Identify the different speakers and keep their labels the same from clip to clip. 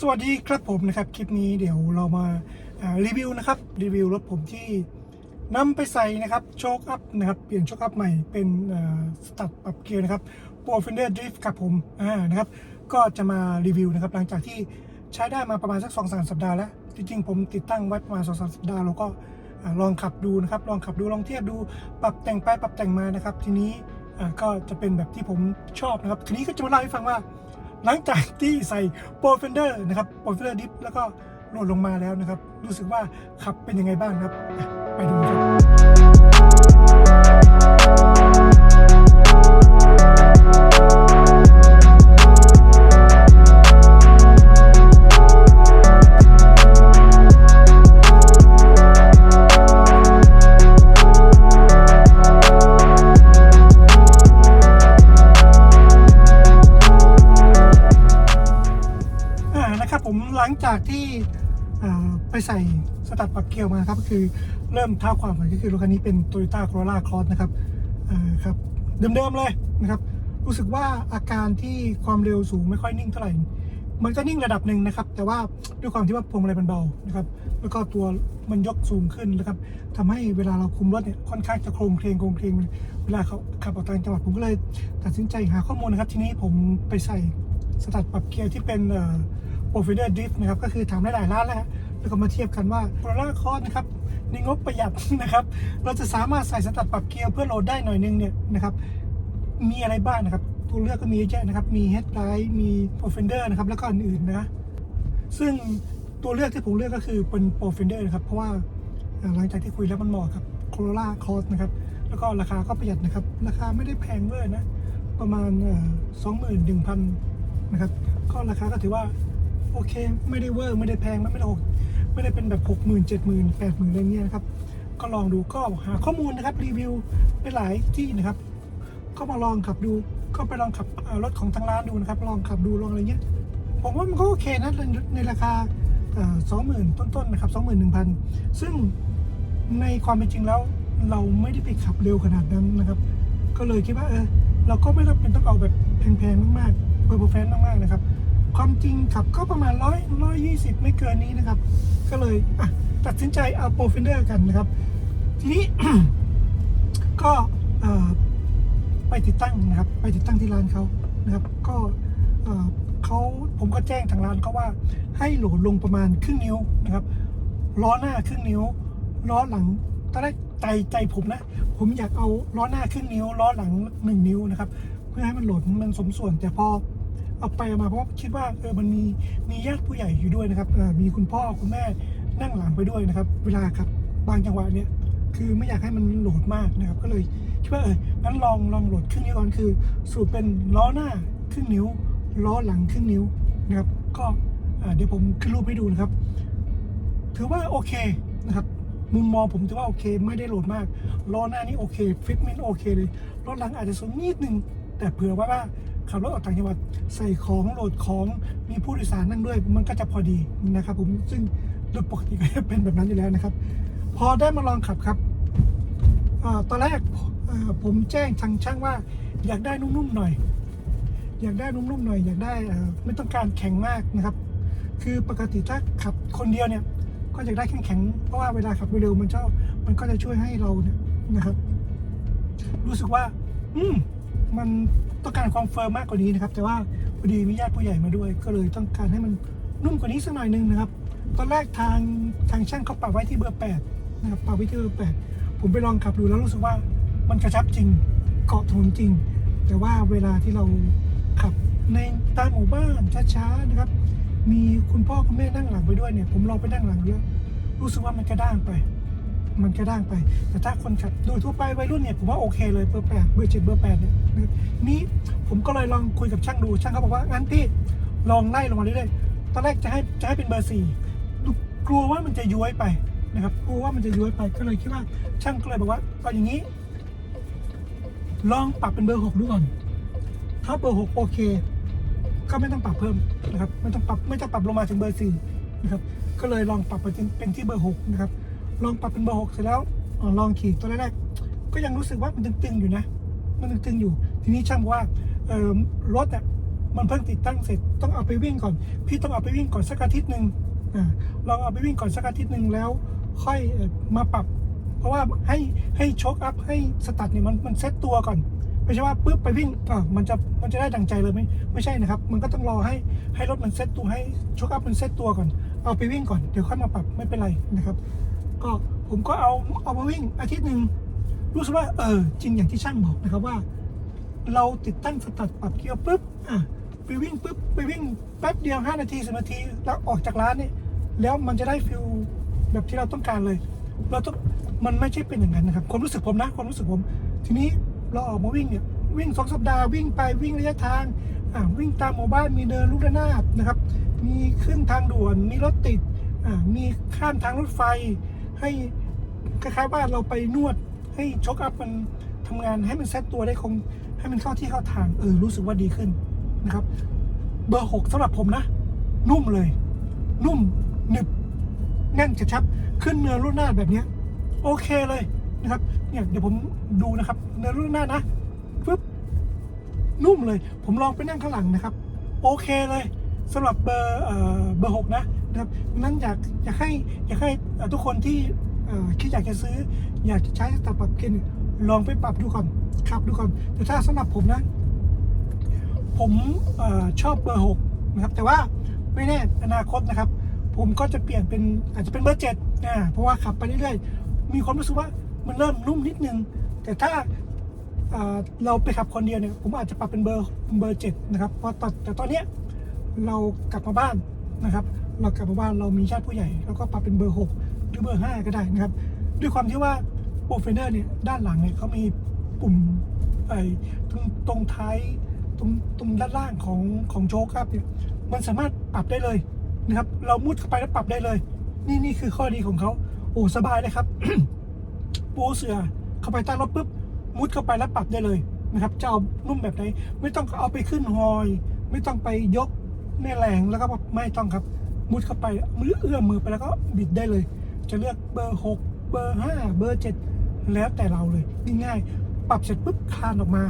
Speaker 1: สวัสดีครับผมนะครับ คลิปนี้เดี๋ยวเรามาารีวิวนะครับ รีวิวรถผมที่นำไปใส่นะครับโชคอัพนะครับ เปลี่ยนโชคอัพใหม่เป็นสตัดปรับเกียร์นะครับ p r o f e n d e r Drift ครับผมอ่านะครับ ก็จะมารีวิวนะครับ หลังจากที่ใช้ได้มาประมาณสัก2องสสัปดาห์แล้ว จริงๆ ผมติดตั้งไว้ประมาณ2องสสัปดาห์แล้วก็ลองขับดูนะครับ ลองขับดูลองเทียบดูปรับแต่งไปปรับแต่งมานะครับ ทีนี้ก็จะเป็นแบบที่ผมชอบนะครับ ทีนี้ก็จะมาเล่าให้ฟังว่า หลังจากที่ใส่โปรเฟนเดอร์นะครับโปรเฟนเดอร์ดิฟแล้วก็โหลดลงมาแล้วนะครับ รู้สึกว่าขับเป็นยังไงบ้างครับ ไปดูครับ ใส่สตัดปรับเกียร์มาครับก็คือเริ่มเท้าความก่อนก็คือรถคันนี้เป็น Toyota Corolla Cross นะครับอ่าครับเดิมๆเลยนะครับ รู้สึกว่าอาการที่ความเร็วสูงไม่ค่อยนิ่งเท่าไหร่ มันก็นิ่งระดับหนึ่งนะครับ แต่ว่าด้วยความที่ว่าพวงมาลัยมันเบานะครับแล้วก็ตัวมันยกสูงขึ้นนะครับทำให้เวลาเราคุมรถเนี่ยค่อนข้างจะโครงเคลงโครงเคลงเวลาเขาขับออกต่างจังหวัดผมก็เลยตัดสินใจหาข้อมูลนะครับ ทีนี้ผมไปใส่สตัดปรับเกียร์ที่เป็นโปรฟิเดอร์ดริฟต์นะครับก็คือทำได้หลายร้านแล้ว แล้วก็มาเทียบกันว่าโ o ล่าคอร์นะครับในงบประหยัดนะครับ เราจะสามารถใส่สตัดปรับเกียร์เพื่อโหลดได้หน่อยนึงเนี่ยนะครับมีอะไรบ้างนะครับ ตัวเลือกก็มีเยอะแยะนะครับ มี Headlight มี Profender นะครับแล้วก็อื่นๆนะซึ่งตัวเลือกที่ผมเลือกก็คือเป็น Profender นะครับ เพราะว่าหลังจากที่คุยแล้วมันเหมาะกับ Corolla Cross นะครับ แล้วก็ราคาก็ประหยัดนะครับ ราคาไม่ได้แพงเวอร์นะ ประมาณสองหมื่นหนึ่งพันนะครับ ก็ราคาก็ถือว่า โอเค ไม่ได้เวอร์ ไม่ได้แพง ไม่ได้หก ไม่ได้เป็นแบบหกหมื่นเจ็ดหมื่นแปดหมื่นอะไรเงี้ยนะครับก็ลองดูก็หาข้อมูลนะครับรีวิวไปหลายที่นะครับ ก็มาลองขับดู ก็ไปลองขับรถของทางร้านดูนะครับ ลองขับดูลองอะไรเงี้ยผมว่ามันก็โอเคนะในราคาสองหมื่นต้นๆนะครับสองหมื่นหนึ่งพันซึ่งในความเป็นจริงแล้วเราไม่ได้ไปขับเร็วขนาดนั้นนะครับ ก็เลยคิดว่าเออเราก็ไม่จำเป็นต้องเอาแบบแพงๆมากๆเพอร์เฟนมากๆนะครับ ความจริงขับก็ประมาณร้อยร้อยยี่สิบไม่เกินนี้นะครับ ก็เลยตัดสินใจเอาโปรฟินเดอร์กันนะครับ ทีนี้ก็ไปติดตั้งนะครับ ไปติดตั้งที่ร้านเขานะครับ ก็เอ่อเขาผมก็แจ้งทางร้านเขาว่าให้โหลดลงประมาณครึ่งนิ้วนะครับล้อหน้าครึ่งนิ้วล้อหลังตอนแรกใจใจผมนะ ผมอยากเอาล้อหน้าครึ่งนิ้วล้อหลังหนึ่งนิ้วนะครับ เพื่อให้มันโหลดมันสมส่วนแต่พอ เอาไปเอามาเพราะคิดว่าเออมันมีมีญาติผู้ใหญ่อยู่ด้วยนะครับมีคุณพ่อคุณแม่นั่งหลังไปด้วยนะครับ เวลาขับบางจังหวะเนี่ยคือไม่อยากให้มันโหลดมากนะครับ ก็เลยคิดว่าเอองั้นลองลองโหลดครึ่งนิ้วก่อนคือสูตรเป็นล้อหน้าครึ่งนิ้ว ล้อหลังครึ่งนิ้วนะครับ ก็เดี๋ยวผมขึ้นรูปให้ดูนะครับ ถือว่าโอเคนะครับมุมมองผมถือว่าโอเคไม่ได้โหลดมากล้อหน้านี่โอเคฟิตเมนต์โอเคเลยล้อหลังอาจจะสูงนิดนึงแต่เผื่อว่าว่า ขับรถออกต่างจังหวัดใส่ของโหลดของมีผู้โดยสารนั่งด้วย มันก็จะพอดีนะครับผมซึ่งโดยปกติก็จะเป็นแบบนั้นอยู่แล้วนะครับ พอได้มาลองขับครับอตอนแรกผมแจ้งทางช่างว่า อยากได้นุ่มๆหน่อย อยากได้นุ่มๆหน่อย อยากได้ไม่ต้องการแข็งมากนะครับ คือปกติถ้าขับคนเดียวเนี่ยก็อยากได้แข็งๆเพราะว่าเวลาขับเร็วมันจะมันก็จะช่วยให้เราเนี่ยนะครับ รู้สึกว่า อืมมัน ต้องการความเฟิร์มมากกว่านี้นะครับ แต่ว่าพอดีมีญาติผู้ใหญ่มาด้วย ก็เลยต้องการให้มันนุ่มกว่านี้สักหน่อยนึงนะครับ ตอนแรกทางทางช่างเขาปรับไว้ที่เบอร์แปดนะครับปรับไว้ที่เบอร์แปดผมไปลองขับดูแล้วรู้สึกว่ามันกระชับจริงเกาะถนนจริง แต่ว่าเวลาที่เราขับในตามหมู่บ้านช้าๆนะครับ มีคุณพ่อคุณแม่นั่งหลังไปด้วยเนี่ย ผมลองไปนั่งหลังแล้วรู้สึกว่ามันกระด้างไป มันกระด้างไป แต่ถ้าคนขับโดยทั่วไปวัยรุ่นเนี่ยผมว่าโอเคเลยเบอร์แปดเบอร์เจ็ดเบอร์แปดเนี่ยนี่ผมก็เลยลองคุยกับช่างดูช่างเขาบอกว่างั้นพี่ลองไล่ลงมาเรื่อยๆตอนแรกจะให้จะให้เป็นเบอร์สี่กลัวว่ามันจะย้วยไปนะครับกลัวว่ามันจะย้วยไปก็เลยคิดว่าช่างก็เลยบอกว่าเอาอย่างนี้ ลองปรับเป็นเบอร์หกดูก่อนถ้าเบอร์หกโอเค ก็ไม่ต้องปรับเพิ่มนะครับไม่ต้องปรับไม่ต้องปรับลงมาถึงเบอร์สี่นะครับก็เลยลองปรับไปเป็นที่เบอร์หกนะครับ ลองปรับเป็นเบอร์หกเสร็จแล้วลองขี่ตัวแรกๆก็ยังรู้สึกว่ามันตึงๆอยู่นะ มันตึงๆอยู่ ทีนี้ช่างบอกว่ารถอะมันเพิ่งติดตั้งเสร็จต้องเอาไปวิ่งก่อน พี่ต้องเอาไปวิ่งก่อนสักอาทิตย์หนึ่งอ่าลองเอาไปวิ่งก่อนสักอาทิตย์หนึ่งแล้ว ค่อยมาปรับ เพราะว่าให้ให้โชคอัพให้สตัดเนี่ยมันมันเซตตัวก่อนไม่ใช่ว่าปุ๊บไปวิ่งอะมันจะมันจะได้ดังใจเลยไหมไม่ใช่นะครับ มันก็ต้องรอให้ให้รถมันเซตตัวให้โชคอัพมันเซตตัวก่อน เอาไปวิ่งก่อนเดี๋ยวค่อยมาปรับไม่เป็นไรนะครับ ก็ผมก็เอาเอามาวิ่งอาทิตย์หนึ่งรู้สึกว่าเออจริงอย่างที่ช่างบอกนะครับว่า เราติดตั้งสตัดปรับเกียร์ปุ๊บอะไปวิ่งปุ๊บไปวิ่งแป๊บเดียว 5 นาที10นาที แล้วออกจากร้านนี่แล้วมันจะได้ฟิลแบบที่เราต้องการเลย เราต้องมันไม่ใช่เป็นอย่างนั้นนะครับความรู้สึกผมนะความรู้สึกผม ทีนี้เราออกมาวิ่งเนี่ยวิ่งสองสัปดาห์วิ่งไปวิ่งระยะทางอ่าวิ่งตามหมู่บ้านมีเดินลูกระนาดนะครับ มีขึ้นทางด่วนมีรถติดอ่ามีข้ามทางรถไฟ ให้คล้ายๆว่าเราไปนวดให้ช็อคอัพมันทำงานให้มันเซตตัวได้คง ให้มันเข้าที่เข้าทางเออรู้สึกว่าดีขึ้นนะครับ เบอร์หกสำหรับผมนะ นุ่มเลย นุ่มหนึบแน่นกระชับขึ้นเนื้อรุ่นหน้าแบบนี้โอเคเลยนะครับเนี่ยเดี๋ยวผมดูนะครับเนื้อรุ่นหน้านะปึ๊บนุ่มเลย ผมลองไปนั่งข้างหลังนะครับ โอเคเลยสำหรับเบอร์เอ่อเบอร์หกนะ นะครับนั่นอยากอยากให้อยากให้ทุกคนที่คิดอยากจะซื้อ อยากจะใช้สตาร์ปรับเกนลองไปปรับดูก่อนขับดูก่อนแต่ถ้าสำหรับผมนะ ผมอชอบเบอร์หกนะครับ แต่ว่าไม่แน่อนาคตนะครับ ผมก็จะเปลี่ยนเป็นอาจจะเป็นเบอร์เจ็ดนะเพราะว่าขับไปเรื่อยๆมีความรู้สึกว่ามันเริ่มนุ่มนิดนึง แต่ถ้าเอ่อเราไปขับคนเดียวเนี่ยผมอาจจะปรับเป็นเบอร์เบอร์เจ็ดนะครับเพราะตอนแต่ตอนเนี้ยเรากลับมาบ้านนะครับ เรากลับมาบ้านเรามีญาติผู้ใหญ่ แล้วก็ปรับเป็นเบอร์หกหรือเบอร์ห้าก็ได้นะครับ ด้วยความที่ว่าโปรเฟนเดอร์เนี่ยด้านหลังเนี่ยเขามีปุ่มไอ้ตรงตรงท้ายตรงตรงด้านล่างของของโชคครับเนี่ยมันสามารถปรับได้เลยนะครับ เรามุดเข้าไปแล้วปรับได้เลย นี่นี่คือข้อดีของเขาโอ้สบายเลยครับปูเสือเข้าไปใต้รถปุ๊บมุดเข้าไปแล้วปรับได้เลยนะครับจะเอานุ่มแบบไหนไม่ต้องเอาไปขึ้นหอย ไม่ต้องไปยกแม่แรงแล้วก็ไม่ต้องครับ มุดเข้าไปมือเอื้อมมือไปแล้วก็บิดได้เลย จะเลือกเบอร์หกเบอร์ห้าเบอร์เจ็ดแล้วแต่เราเลยง่ายๆปรับเสร็จปุ๊บคลานออกมา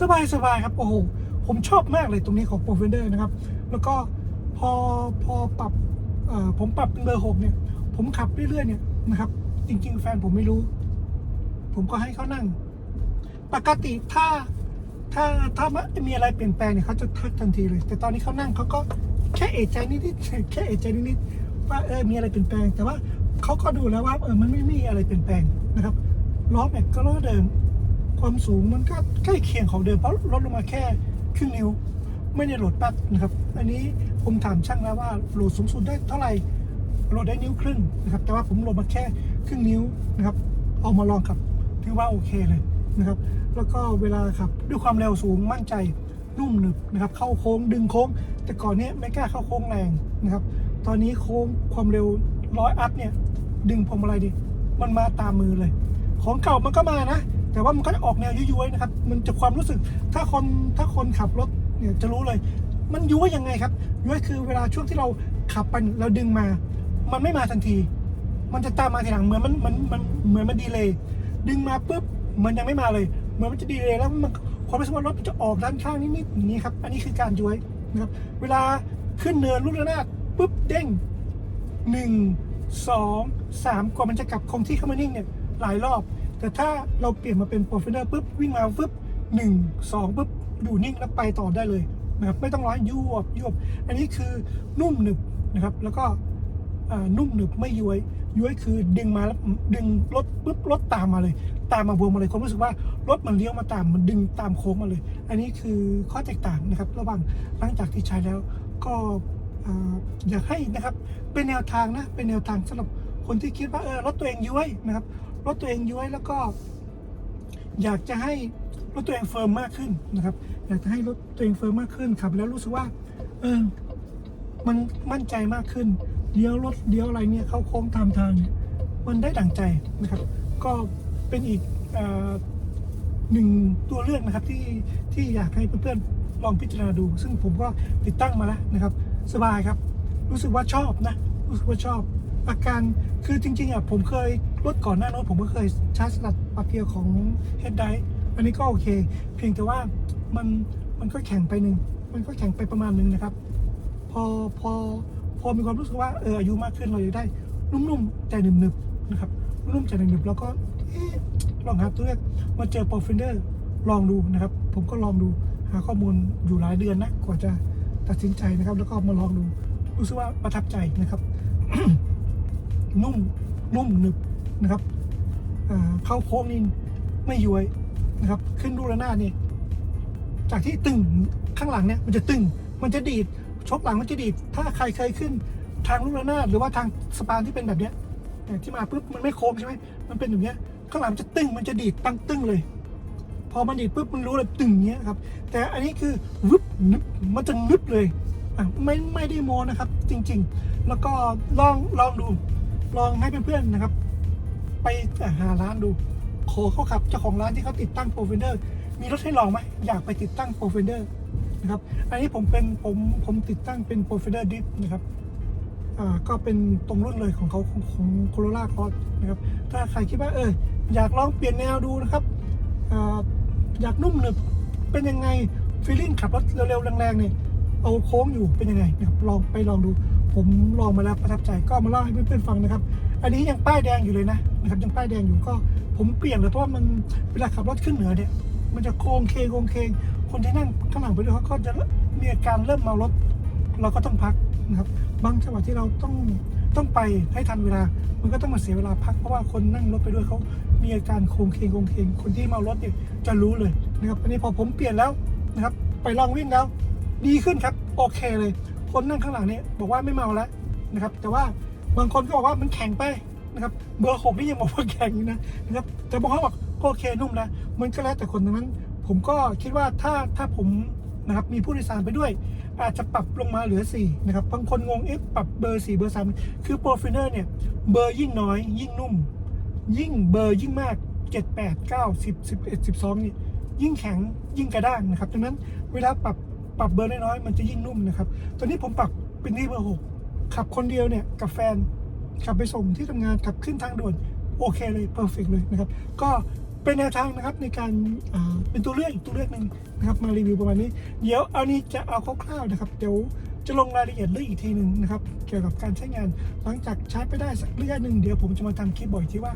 Speaker 1: สบายสบายครับ โอ้โห ผมชอบมากเลยตรงนี้ของ p r o f e n d e r นะครับ แล้วก็พอพอปรับผมปรับเป็นเบอร์หกเนี่ย ผมขับเรื่อยๆเนี่ยนะครับ จริงๆ แฟนผมไม่รู้ ผมก็ให้เขานั่ง ปกติถ้าถ้าถ้ามีอะไรเปลี่ยนแปลงเนี่ยเขาจะทักทันทีเลย แต่ตอนนี้เขานั่งเขาก็ แค่เอะใจนิดๆแค่เอะใจนิดๆว่าเออมีอะไรเปลี่ยนแปลง แต่ว่าเขาก็ดูแล้วว่าเออมันไม่มีอะไรเปลี่ยนแปลงนะครับล้อแม็กก็ล้อเดิม ความสูงมันก็ใกล้เคียงของเดิมเพราะลดลงมาแค่ครึ่งนิ้ว ไม่ได้โหลดแป๊บนะครับ อันนี้ผมถามช่างแล้วว่าโหลดสูงสุดได้เท่าไหร่โหลดได้นิ้วครึ่งนะครับแต่ว่าผมโหลดมาแค่ครึ่งนิ้วนะครับเอามาลองขับถือว่าโอเคเลยนะครับ แล้วก็เวลาขับด้วยความเร็วสูงมั่นใจ นุ่มหนึบนะครับเข้าโค้งดึงโค้ง แต่ก่อนเนี้ยไม่กล้าเข้าโค้งแรงนะครับ ตอนนี้โค้งความเร็วร้อยอัพเนี่ยดึงพวงมาลัยดิมันมาตามมือเลย ของเก่ามันก็มานะ แต่ว่ามันก็จะออกแนวยุ้ยๆนะครับ มันจะความรู้สึกถ้าคนถ้าคนขับรถเนี่ยจะรู้เลย มันยุ้ยยังไงครับยุ้ยคือเวลาช่วงที่เราขับไปเราดึงมา มันไม่มาทันที มันจะตามมาทีหลังเหมือนมันมันมันเหมือนมันดีเลยดึงมาปุ๊บมันยังไม่มาเลย เหมือนมันจะดีเลยแล้วมัน ความรู้สึกว่ารถมันจะออกด้านข้างนิดๆอย่างนี้ครับ อันนี้คือการย้วยนะครับ เวลาขึ้นเนินลูกระนาดปุ๊บเด้งหนึ่งสองสามกว่ามันจะกลับคงที่เข้ามานิ่งเนี่ยหลายรอบ แต่ถ้าเราเปลี่ยนมาเป็นโปรเฟนเดอร์ปุ๊บวิ่งมาปุ๊บหนึ่งสองปุ๊บอยู่นิ่งแล้วไปต่อได้เลยนะครับไม่ต้องร้อยยวบยวบอันนี้คือนุ่มหนึบนะครับ แล้วก็นุ่มหนึบไม่ย้วย ย้วยคือดึงมาแล้วดึงรถปุ๊บรถตามมาเลย ตามมาบวมมาเลยความรู้สึกว่ารถมันเลี้ยวมาตามมันดึงตามโค้งมาเลย อันนี้คือข้อแตกต่างนะครับ ระหว่างหลังจากที่ใช้แล้วก็ออยากให้นะครับเป็นแนวทางนะเป็นแนวทางสำหรับคนที่คิดว่าเออรถตัวเองย้วยนะครับรถตัวเองย้วยแล้วก็ อยากจะให้รถตัวเองเฟิร์มมากขึ้นนะครับ อยากจะให้รถตัวเองเฟิร์มมากขึ้นขับแล้วรู้สึกว่าเออมันมั่นใจมากขึ้น เลี้ยวรถเลี้ยวอะไรเนี่ยเข้าโค้งตามทางเนี่ยมันได้ดั่งใจนะครับ ก็เป็นอีกอหนึ่งตัวเลือกนะครับที่ที่อยากให้เพื่อนๆลองพิจารณาดู ซึ่งผมก็ติดตั้งมาแล้วนะครับ สบายครับ รู้สึกว่าชอบนะ รู้สึกว่าชอบ อาการคือจริงๆอะผมเคยรถก่อนหน้าโน้นผมก็เคยชาร์จสลัดปรัเกียร์ของ Head d i อันนี้ก็โอเค เพียงแต่ว่ามันมันก็แข็งไปหนึ่งมันก็แข็งไปประมาณหนึ่งนะครับ พอพอ พอมีความรู้สึกว่าเอออายุมากขึ้นเราอยากได้ นุ่มๆใจหนึบๆนะครับนุ่มๆใจหนึบๆแล้วก็เอ๊ะลองหาตัวเลขมาเจอโปรฟินเดอร์ลองดูนะครับ ผมก็ลองดูหาข้อมูลอยู่หลายเดือนนะกว่าจะตัดสินใจนะครับ แล้วก็มาลองดูรู้สึกว่าประทับใจนะครับ นุ่มนุ่มหนึบนะครับเข้าโค้งนี่ไม่ย้วยนะครับ ขึ้นดูระนาดนี่จากที่ตึงข้างหลังเนี่ยมันจะตึงมันจะดีด ชกหลังมันจะดีดถ้าใครเคยขึ้นทางลูกระนาดหรือว่าทางสปานที่เป็นแบบเนี้ยเนี่ยที่มาปุ๊บมันไม่โค้งใช่ไหมมันเป็นอย่างเนี้ยข้างหลังจะตึงมันจะดีดตั้งตึงเลย พอมันดีดปุ๊บมันรู้เลยตึงเนี้ยครับ แต่อันนี้คือวึบนึบมันจะนึบเลยอะไม่ไม่ได้โมนะครับ จริง ๆ แล้วก็ลองลองดู ลองให้เพื่อนๆนะครับ ไปหาร้านดูขอเขาขับเจ้าของร้านที่เขาติดตั้งโปรเฟนเดอร์มีรถให้ลองไหมอยากไปติดตั้งโปรเฟนเดอร์ นะครับอันนี้ผมเป็นผมผมติดตั้งเป็นโปรเฟนเดอร์ดิฟนะครับอ่าก็เป็นตรงรุ่นเลยของเขาของของโคโรล่าคอสนะครับถ้าใครคิดว่าเอออยากลองเปลี่ยนแนวดูนะครับอ่าอยากนุ่มหนึบเป็นยังไงฟีลลิ่งขับรถเร็วๆแรงๆเนี่ยเอาโค้งอยู่เป็นยังไงนะครับลองไปลองดู ผมลองมาแล้วประทับใจก็มาเล่าให้เพื่อนๆฟังนะครับ อันนี้ยังป้ายแดงอยู่เลยนะนะครับยังป้ายแดงอยู่ก็ผมเปลี่ยนเลยเพราะว่ามันเวลาขับรถขึ้นเหนือเนี่ยมันจะโค้งเคงโค้งเคง คนที่นั่งข้างหลังไปด้วยเขาก็จะมีอาการเริ่มเมารถ เราก็ต้องพักนะครับ บางจังหวะที่เราต้องต้องไปให้ทันเวลา มันก็ต้องมาเสียเวลาพักเพราะว่าคนนั่งรถไปด้วยเขามีอาการโค้งเคงโค้งเคงคนที่เมารถเนี่ยจะรู้เลยนะครับอันนี้พอผมเปลี่ยนแล้วนะครับ ไปลองวิ่งแล้ว ดีขึ้นครับโอเคเลย คนนั่งข้างหลังเนี่ยบอกว่าไม่เมาแล้วนะครับ แต่ว่าบางคนก็บอกว่ามันแข็งไปนะครับเบอร์หกนี่ยังบอกว่าแข็งอยู่นะนะครับแต่บางคนบอกโอเคนุ่มนะมันก็แล้วแต่คนดังนั้น ผมก็คิดว่าถ้าถ้าผมนะครับมีผู้โดยสารไปด้วย อาจจะปรับลงมาเหลือ 4 นะครับ บางคนงงเอ๊ะปรับเบอร์ 4 เบอร์ 3 คือโปรฟิเนอร์เนี่ย เบอร์ยิ่งน้อย ยิ่งนุ่ม ยิ่งเบอร์ยิ่งมาก 7 8 9 10 11 12นี่ยิ่งแข็งยิ่งกระด้างนะครับดังนั้นเวลาปรับปรับเบอร์น้อยๆมันจะยิ่งนุ่มนะครับตอนนี้ผมปรับเป็นที่เบอร์ 6 ขับคนเดียวเนี่ยกับแฟนขับไปส่งที่ทำงานขับขึ้นทางด่วนโอเคเลยเพอร์เฟกเลยนะครับ ก็ เป็นแนวทางนะครับในการอ่าเป็นตัวเลือกอีกตัวเลือกหนึ่งนะครับมารีวิวประมาณนี้ เดี๋ยวเอานี้จะเอาคร่าวๆนะครับ เดี๋ยวจะลงรายละเอียดเรื่องอีกทีหนึ่งนะครับเกี่ยวกับการใช้งาน หลังจากใช้ไปได้สักระยะหนึ่งเดี๋ยวผมจะมาทำคลิปบ่อยที่ว่า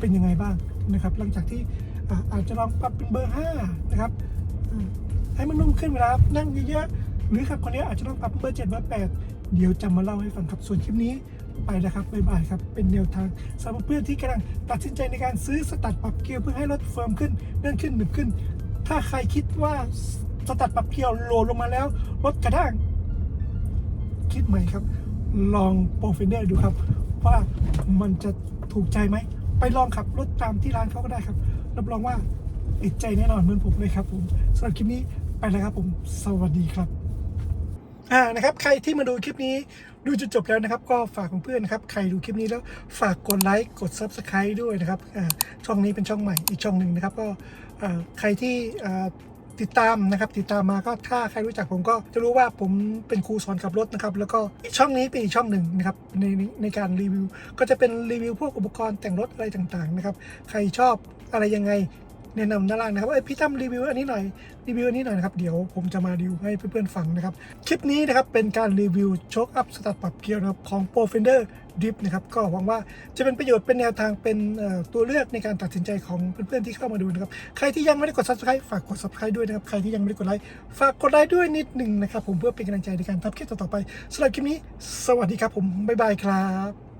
Speaker 1: เป็นยังไงบ้างนะครับ หลังจากที่อ่าอาจจะลองปรับเป็นเบอร์5นะครับอ่าให้มันนุ่มขึ้นเวลานั่งเยอะๆ หรือขับคนเดียวอาจจะต้องปรับเบอร์7เบอร์8เดี๋ยวจะมาเล่าให้ฟังครับส่วนคลิปนี้ไปแล้วครับบายบายครับ เป็นแนวทางสำหรับเพื่อนที่กำลังตัดสินใจในการซื้อสตัดปรับเกียร์เพื่อให้รถเฟิร์มขึ้นเลื่อนขึ้นหนึบขึ้น ถ้าใครคิดว่าสตัดปรับเกียร์โหลดลงมาแล้วรถกระด้างคิดใหม่ครับ ลองโปรฟินเดอร์ดูครับ ว่ามันจะถูกใจไหม ไปลองขับรถตามที่ร้านเขาก็ได้ครับ รับรองว่าติดใจแน่นอนเหมือนผมเลยครับผมสำหรับคลิปนี้ ไปแล้วครับผม สวัสดีครับ อ่า นะครับ ใครที่มาดูคลิปนี้ดูจนจบแล้วนะครับ ก็ฝากเพื่อนๆนะครับ ใครดูคลิปนี้แล้วฝากกดไลค์ กด Subscribe ด้วยนะครับ อ่า ช่องนี้เป็นช่องใหม่อีกช่องหนึ่งนะครับ ก็ อ่า ใครที่อ่าติดตามนะครับติดตามมาก็ถ้าใครรู้จักผมก็จะรู้ว่าผมเป็นครูสอนขับรถนะครับแล้วก็อีกช่องนี้เป็นอีกช่องหนึ่งนะครับในในการรีวิว ก็จะเป็นรีวิวพวกอุปกรณ์แต่งรถอะไรต่างๆนะครับใครชอบอะไรยังไง แนะนำด้านล่างนะครับเอ้ยพี่ทำรีวิวอันนี้หน่อยรีวิวอันนี้หน่อยนะครับเดี๋ยวผมจะมารีวิวให้เพื่อนๆฟังนะครับคลิปนี้นะครับเป็นการรีวิวโชคอัพสตาร์ทปรับเกียร์นะครับของ Pro Fender Drip นะครับก็หวังว่าจะเป็นประโยชน์เป็นแนวทางเป็นตัวเลือกในการตัดสินใจของเพื่อนๆที่เข้ามาดูนะครับใครที่ยังไม่ได้กด subscribe ฝากกด subscribe ด้วยนะครับใครที่ยังไม่ได้กดไลค์ฝากกดไลค์ด้วยนิดหนึ่งนะครับผมเพื่อเป็นกำลังใจในการทำคลิปต่อๆไปสำหรับคลิปนี้ สวัสดีครับผมบ๊ายบายครับ